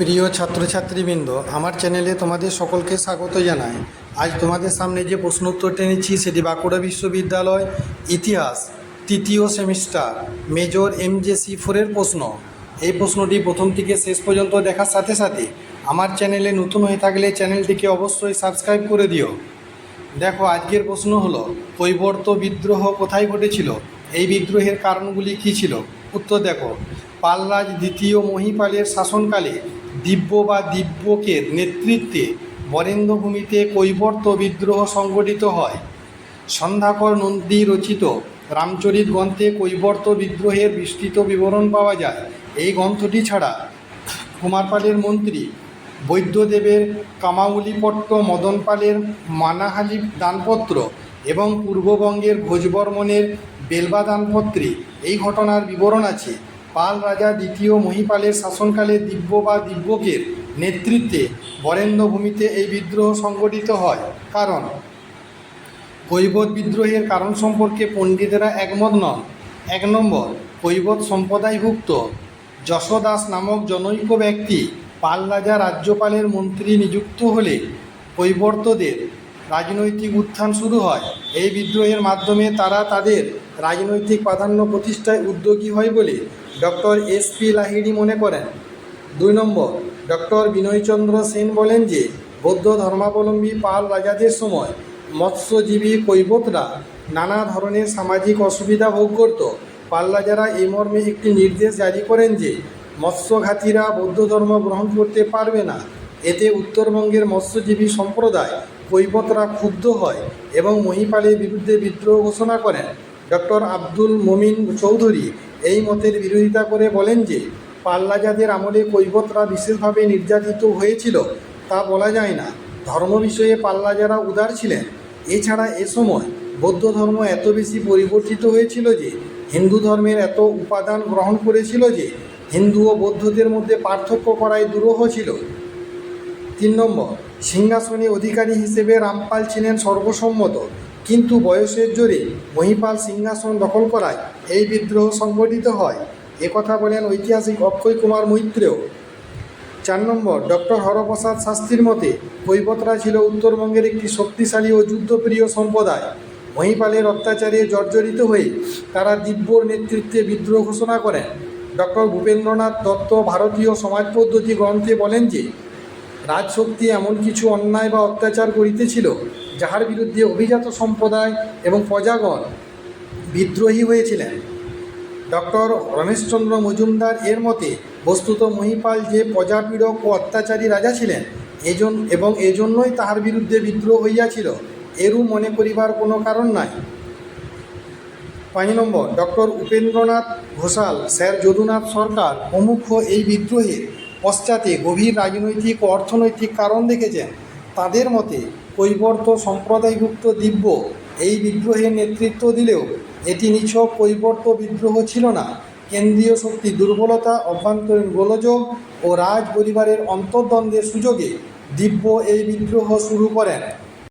প্রিয় ছাত্রছাত্রীবৃন্দ, আমার চ্যানেলে তোমাদের সকলকে স্বাগত জানাই। আজ তোমাদের সামনে যে প্রশ্ন উত্তরটা নিচ্ছি, সেটি বাঁকুড়া বিশ্ববিদ্যালয় ইতিহাস তৃতীয় semester major M J C ফোরের প্রশ্ন। এই প্রশ্নটি প্রথম থেকে শেষ পর্যন্ত দেখার সাথে সাথে আমার চ্যানেলে নতুন হয়ে থাকলে চ্যানেলটিকে অবশ্যই সাবস্ক্রাইব করে দিও। দেখো, আজকের প্রশ্ন হলো, কৈবর্ত বিদ্রোহ কোথায় ঘটেছিল? এই বিদ্রোহের কারণগুলি কী ছিল? উত্তর দেখো পালরাজ দ্বিতীয় মহিপালের শাসনকালে দিব্য বা দিব্যকের নেতৃত্বে বরেন্দ্রভূমিতে কৈবর্ত বিদ্রোহ সংগঠিত হয়। সন্ধ্যাকর নন্দী রচিত রামচরিত গ্রন্থে কৈবর্ত বিদ্রোহের বিস্তৃত বিবরণ পাওয়া যায়। এই গ্রন্থটি ছাড়া কুমারপালের মন্ত্রী বৈদ্যদেবের কামাউলিপট্ট মদনপালের মানাহালি দানপত্র এবং পূর্ববঙ্গের ভোজবর্মনের বেলবা দানপত্রে এই ঘটনার বিবরণ আছে। পাল রাজা দ্বিতীয় মহিপালের শাসনকালে দিব্য বা দিব্যকের নেতৃত্বে বরেন্দ্রভূমিতে এই বিদ্রোহ সংগঠিত হয়। কারণ কৈবত বিদ্রোহের কারণ সম্পর্কে পণ্ডিতেরা একমত নন। এক নম্বর কৈবত সম্প্রদায়ভুক্ত যশোদাস নামক জনৈক ব্যক্তি পাল রাজা রাজ্যপালের মন্ত্রী নিযুক্ত হলে কৈবর্তদের রাজনৈতিক উত্থান শুরু হয়। এই বিদ্রোহের মাধ্যমে তারা তাদের রাজনৈতিক প্রাধান্য প্রতিষ্ঠায় উদ্যোগী হয় বলে ডক্টর এস পি লাহিড়ি মনে করেন, দুই নম্বর, ডক্টর বিনয়চন্দ্র সেন বলেন যে, বৌদ্ধ ধর্মাবলম্বী পাল রাজাদের সময় মৎস্যজীবী কৈবতরা নানা ধরনের সামাজিক অসুবিধা ভোগ করত। পাল রাজারা এই মর্মে একটি নির্দেশ জারি করেন যে, মৎস্যঘাতীরা বৌদ্ধ ধর্ম গ্রহণ করতে পারবে না। এতে উত্তরবঙ্গের মৎস্যজীবী সম্প্রদায় কৈবতরা ক্ষুব্ধ হয় এবং মহিপালের বিরুদ্ধে বিদ্রোহ ঘোষণা করেন। ডক্টর আব্দুল মমিন চৌধুরী এই মতের বিরোধিতা করে বলেন যে পাল্লাজাদের আমলে কৈবতরা বিশেষভাবে নির্যাতিত হয়েছিল, তা বলা যায় না। ধর্ম বিষয়ে পাল্লাজারা উদার ছিলেন, এছাড়া এ সময় বৌদ্ধ ধর্ম এত বেশি পরিবর্তিত হয়েছিল যে, হিন্দু ধর্মের এত উপাদান গ্রহণ করেছিল যে, হিন্দু ও বৌদ্ধদের মধ্যে পার্থক্য করাই দুরূহ ছিল। তিন নম্বর, সিংহাসনে অধিকারী হিসেবে রামপাল ছিলেন সর্বসম্মত। কিন্তু বয়সের জোরে মহিপাল সিংহাসন দখল করায় এই বিদ্রোহ সংগঠিত হয়। একথা বলেন ঐতিহাসিক অক্ষয় কুমার মৈত্রেয়। চার নম্বর, ডক্টর হরপ্রসাদ শাস্ত্রীর মতে, কৈবতরা ছিল উত্তরবঙ্গের একটি শক্তিশালী ও যুদ্ধপ্রিয় সম্প্রদায়। মহিপালের অত্যাচারে জর্জরিত হয়ে তারা দিব্যর নেতৃত্বে বিদ্রোহ ঘোষণা করেন। ডক্টর ভূপেন্দ্রনাথ দত্ত ভারতীয় সমাজ পদ্ধতি গ্রন্থে বলেন যে, রাজশক্তি এমন কিছু অন্যায় বা অত্যাচার করিতেছিল যাহার বিরুদ্ধে অভিজাত সম্প্রদায় এবং প্রজাগণ বিদ্রোহী হয়েছিলেন। ডক্টর রমেশচন্দ্র মজুমদার এর মতে, বস্তুত মহিপাল যে প্রজাপীড়ক ও অত্যাচারী রাজা ছিলেন, এজন এবং এজন্যই তাহার বিরুদ্ধে বিদ্রোহ হইয়াছিল এরূপ মনে করিবার কোনো কারণ নাই। পাঁচ নম্বর, ডক্টর উপেন্দ্রনাথ ঘোষাল, স্যার যদুনাথ সরকার প্রমুখ এই বিদ্রোহের পশ্চাতে গভীর রাজনৈতিক ও অর্থনৈতিক কারণ দেখেছেন। তাদের মতে কৈবর্ত সম্প্রদায়ভুক্ত দিব্য এই বিদ্রোহের নেতৃত্ব দিলেও এটি নিছক কৈবর্ত বিদ্রোহ ছিল না। কেন্দ্রীয় শক্তি দুর্বলতা, অভ্যন্তরীণ গোলযোগ ও রাজ পরিবারের অন্তর্দ্বন্দ্বের সুযোগে দিব্য এই বিদ্রোহ শুরু করেন।